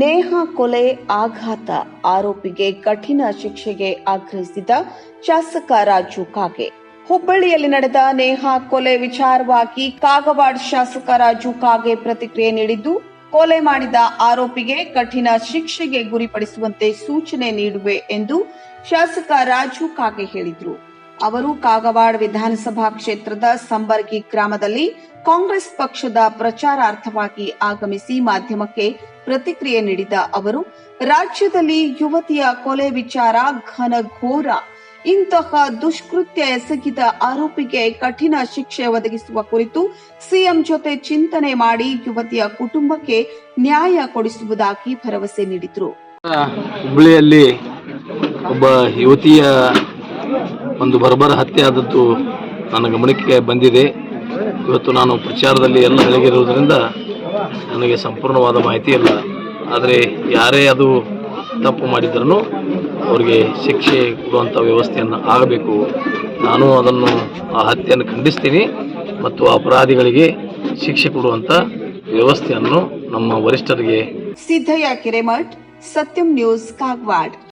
ನೇಹ, ಕೊಲೆ, ಆಘಾತ ಆರೋಪಿಗೆ ಕಠಿಣ ಶಿಕ್ಷೆಗೆ ಆಗ್ರಹಿಸಿದ ಶಾಸಕ ರಾಜು ಕಾಗೆ. ಹುಬ್ಬಳ್ಳಿಯಲ್ಲಿ ನಡೆದ ನೇಹ, ಕೊಲೆ ವಿಚಾರವಾಗಿ ಕಾಗವಾಡ ಶಾಸಕ ರಾಜು ಕಾಗೆ ಪ್ರತಿಕ್ರಿಯೆ ನೀಡಿದ್ದು, ಕೊಲೆ ಮಾಡಿದ ಆರೋಪಿಗೆ ಕಠಿಣ ಶಿಕ್ಷೆಗೆ ಗುರಿಪಡಿಸುವಂತೆ ಸೂಚನೆ ನೀಡುವೆ ಎಂದು ಶಾಸಕ ರಾಜು ಕಾಗೆ ಹೇಳಿದರು. ಅವರು ಕಾಗವಾಡ ವಿಧಾನಸಭಾ ಕ್ಷೇತ್ರದ ಸಂಬರ್ಗಿ ಗ್ರಾಮದಲ್ಲಿ ಕಾಂಗ್ರೆಸ್ ಪಕ್ಷದ ಪ್ರಚಾರಾರ್ಥವಾಗಿ ಆಗಮಿಸಿ ಮಾಧ್ಯಮಕ್ಕೆ ಪ್ರತಿಕ್ರಿಯೆ ನೀಡಿದ ಅವರು, ರಾಜ್ಯದಲ್ಲಿ ಯುವತಿಯ ಕೊಲೆ ವಿಚಾರ ಘನಘೋರ ಇಂತಹ ದುಷ್ಕೃತ್ಯ ಎಸಗಿದ ಆರೋಪಿಗೆ ಕಠಿಣ ಶಿಕ್ಷೆ ಒದಗಿಸುವ ಕುರಿತು ಸಿಎಂ ಜೊತೆ ಚಿಂತನೆ ಮಾಡಿ ಯುವತಿಯ ಕುಟುಂಬಕ್ಕೆ ನ್ಯಾಯ ಕೊಡಿಸುವುದಾಗಿ ಭರವಸೆ ನೀಡಿದರು. ಹುಬ್ಬಳ್ಳಿಯಲ್ಲಿ ಒಬ್ಬ ಯುವತಿಯ ಒಂದು ಬರ್ಬರ ಹತ್ಯೆ ಆದದ್ದು ನನ್ನ ಗಮನಕ್ಕೆ ಬಂದಿದೆ. ಇವತ್ತು ನಾನು ಪ್ರಚಾರದಲ್ಲಿ ಎಲ್ಲ ಬೆಳಗಿರುವುದರಿಂದ ನನಗೆ ಸಂಪೂರ್ಣವಾದ ಮಾಹಿತಿ ಇಲ್ಲ. ಆದರೆ ಯಾರೇ ಅದು ತಪ್ಪು ಮಾಡಿದ್ರೂ ಅವರಿಗೆ ಶಿಕ್ಷೆ ಕೊಡುವಂಥ ವ್ಯವಸ್ಥೆಯನ್ನು ಆಗಬೇಕು. ನಾನು ಅದನ್ನು, ಆ ಹತ್ಯೆಯನ್ನು ಖಂಡಿಸ್ತೀನಿ ಮತ್ತು ಅಪರಾಧಿಗಳಿಗೆ ಶಿಕ್ಷೆ ಕೊಡುವಂಥ ವ್ಯವಸ್ಥೆಯನ್ನು ನಮ್ಮ ವರಿಷ್ಠರಿಗೆ ಸಿದ್ದಯ್ಯ ಕಿರೆಮಠ್, ಸತ್ಯಂ ನ್ಯೂಸ್ ಕಾಗವಾಡ್.